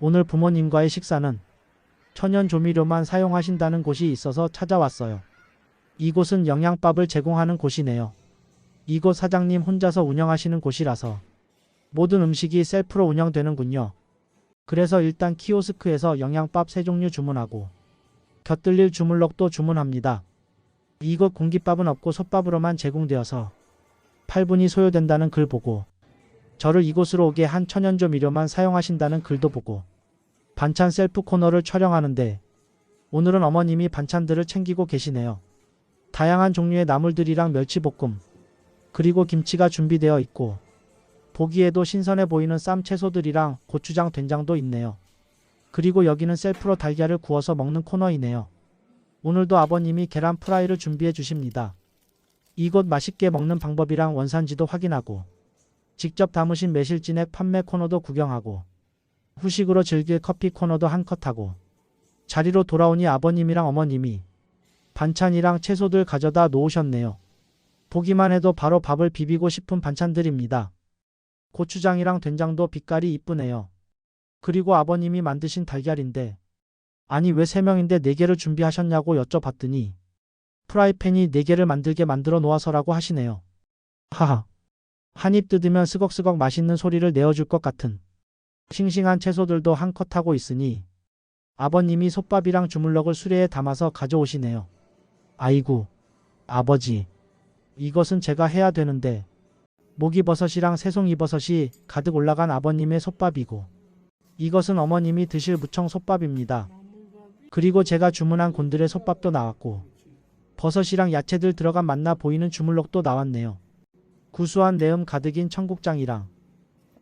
오늘 부모님과의 식사는 천연 조미료만 사용하신다는 곳이 있어서 찾아왔어요. 이곳은 영양밥을 제공하는 곳이네요. 이곳 사장님 혼자서 운영하시는 곳이라서 모든 음식이 셀프로 운영되는군요. 그래서 일단 키오스크에서 영양밥 세 종류 주문하고 곁들일 주물럭도 주문합니다. 이곳 공깃밥은 없고 솥밥으로만 제공되어서 8분이 소요된다는 글 보고 저를 이곳으로 오게 한 천연조 미료만 사용하신다는 글도 보고 반찬 셀프 코너를 촬영하는데 오늘은 어머님이 반찬들을 챙기고 계시네요. 다양한 종류의 나물들이랑 멸치볶음 그리고 김치가 준비되어 있고 보기에도 신선해 보이는 쌈 채소들이랑 고추장 된장도 있네요. 그리고 여기는 셀프로 달걀을 구워서 먹는 코너이네요. 오늘도 아버님이 계란 프라이를 준비해 주십니다. 이곳 맛있게 먹는 방법이랑 원산지도 확인하고 직접 담으신 매실진액 판매 코너도 구경하고 후식으로 즐길 커피 코너도 한 컷 하고 자리로 돌아오니 아버님이랑 어머님이 반찬이랑 채소들 가져다 놓으셨네요. 보기만 해도 바로 밥을 비비고 싶은 반찬들입니다. 고추장이랑 된장도 빛깔이 이쁘네요. 그리고 아버님이 만드신 달걀인데 아니 왜 3명인데 4개를 준비하셨냐고 여쭤봤더니 프라이팬이 4개를 만들게 만들어 놓아서라고 하시네요. 하하. 한 입 뜯으면 스걱스걱 맛있는 소리를 내어줄 것 같은 싱싱한 채소들도 한 컷 하고 있으니 아버님이 솥밥이랑 주물럭을 수레에 담아서 가져오시네요. 아이고, 아버지. 이것은 제가 해야 되는데 모기버섯이랑 새송이버섯이 가득 올라간 아버님의 솥밥이고 이것은 어머님이 드실 무청 솥밥입니다. 그리고 제가 주문한 곤드레 솥밥도 나왔고 버섯이랑 야채들 들어간 맛나 보이는 주물럭도 나왔네요. 구수한 내음 가득인 청국장이랑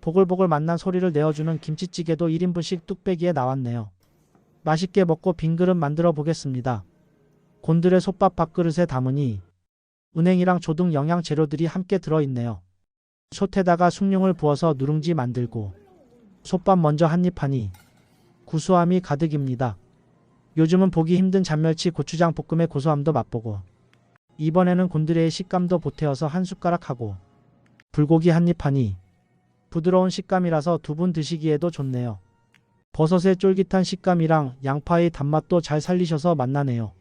보글보글 맛난 소리를 내어주는 김치찌개도 1인분씩 뚝배기에 나왔네요. 맛있게 먹고 빈 그릇 만들어 보겠습니다. 곤드레 솥밥 밥그릇에 담으니 은행이랑 조등 영양 재료들이 함께 들어있네요. 솥에다가 숭늉을 부어서 누룽지 만들고 솥밥 먼저 한입 하니 구수함이 가득입니다. 요즘은 보기 힘든 잔멸치 고추장 볶음의 고소함도 맛보고 이번에는 곤드레의 식감도 보태어서 한 숟가락 하고 불고기 한입 하니 부드러운 식감이라서 두분 드시기에도 좋네요. 버섯의 쫄깃한 식감이랑 양파의 단맛도 잘 살리셔서 맛나네요.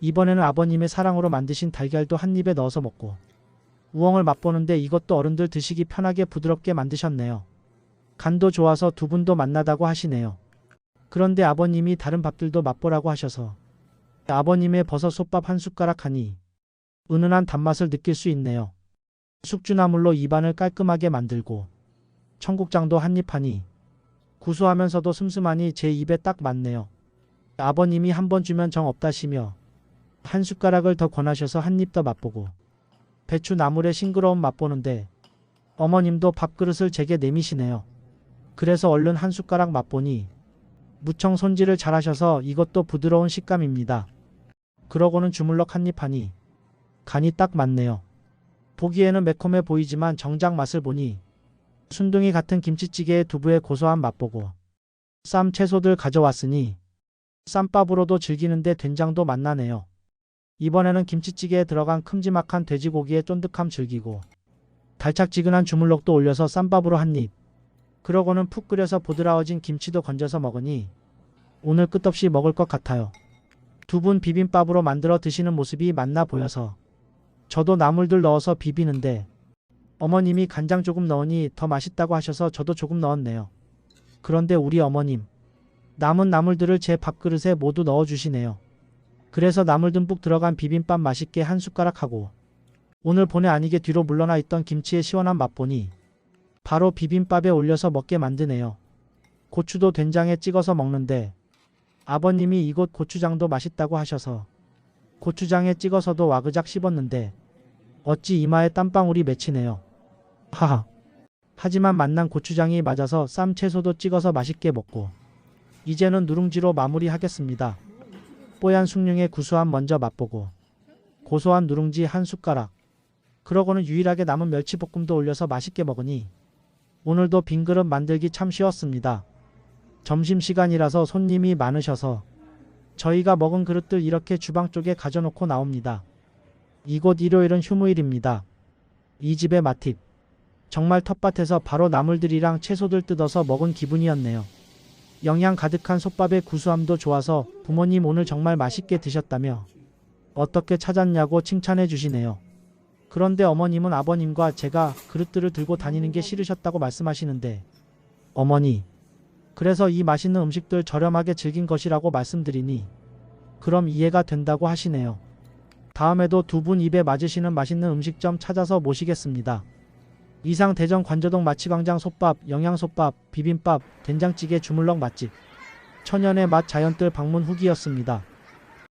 이번에는 아버님의 사랑으로 만드신 달걀도 한 입에 넣어서 먹고 우엉을 맛보는데 이것도 어른들 드시기 편하게 부드럽게 만드셨네요. 간도 좋아서 두 분도 맛나다고 하시네요. 그런데 아버님이 다른 밥들도 맛보라고 하셔서 아버님의 버섯 솥밥 한 숟가락 하니 은은한 단맛을 느낄 수 있네요. 숙주나물로 입안을 깔끔하게 만들고 청국장도 한입 하니 구수하면서도 슴슴하니 제 입에 딱 맞네요. 아버님이 한 번 주면 정 없다시며 한 숟가락을 더 권하셔서 한 입 더 맛보고 배추 나물의 싱그러운 맛보는데 어머님도 밥그릇을 제게 내미시네요. 그래서 얼른 한 숟가락 맛보니 무청 손질을 잘하셔서 이것도 부드러운 식감입니다. 그러고는 주물럭 한입 하니 간이 딱 맞네요. 보기에는 매콤해 보이지만 정작 맛을 보니 순둥이 같은 김치찌개에 두부의 고소한 맛보고 쌈 채소들 가져왔으니 쌈밥으로도 즐기는데 된장도 맛나네요. 이번에는 김치찌개에 들어간 큼지막한 돼지고기의 쫀득함 즐기고 달짝지근한 주물럭도 올려서 쌈밥으로 한 입. 그러고는 푹 끓여서 보드라워진 김치도 건져서 먹으니 오늘 끝없이 먹을 것 같아요. 두 분 비빔밥으로 만들어 드시는 모습이 맛나 보여서 저도 나물들 넣어서 비비는데 어머님이 간장 조금 넣으니 더 맛있다고 하셔서 저도 조금 넣었네요. 그런데 우리 어머님 남은 나물들을 제 밥그릇에 모두 넣어주시네요. 그래서 나물 듬뿍 들어간 비빔밥 맛있게 한 숟가락 하고 오늘 본의 아니게 뒤로 물러나 있던 김치의 시원한 맛 보니 바로 비빔밥에 올려서 먹게 만드네요. 고추도 된장에 찍어서 먹는데 아버님이 이곳 고추장도 맛있다고 하셔서 고추장에 찍어서도 와그작 씹었는데 어찌 이마에 땀방울이 맺히네요. 하하. 하지만 만난 고추장이 맞아서 쌈 채소도 찍어서 맛있게 먹고 이제는 누룽지로 마무리하겠습니다. 뽀얀 숭늉의 구수함 먼저 맛보고 고소한 누룽지 한 숟가락 그러고는 유일하게 남은 멸치볶음도 올려서 맛있게 먹으니 오늘도 빈 그릇 만들기 참 쉬웠습니다. 점심시간이라서 손님이 많으셔서 저희가 먹은 그릇들 이렇게 주방 쪽에 가져놓고 나옵니다. 이곳 일요일은 휴무일입니다. 이 집의 맛팁. 정말 텃밭에서 바로 나물들이랑 채소들 뜯어서 먹은 기분이었네요. 영양 가득한 솥밥의 구수함도 좋아서 부모님 오늘 정말 맛있게 드셨다며 어떻게 찾았냐고 칭찬해 주시네요. 그런데 어머님은 아버님과 제가 그릇들을 들고 다니는 게 싫으셨다고 말씀하시는데 어머니 그래서 이 맛있는 음식들 저렴하게 즐긴 것이라고 말씀드리니 그럼 이해가 된다고 하시네요. 다음에도 두 분 입에 맞으시는 맛있는 음식점 찾아서 모시겠습니다. 이상 대전 관저동 마치광장 솥밥, 영양솥밥, 비빔밥, 된장찌개 주물럭 맛집 천연의 맛 자연뜰 방문 후기였습니다.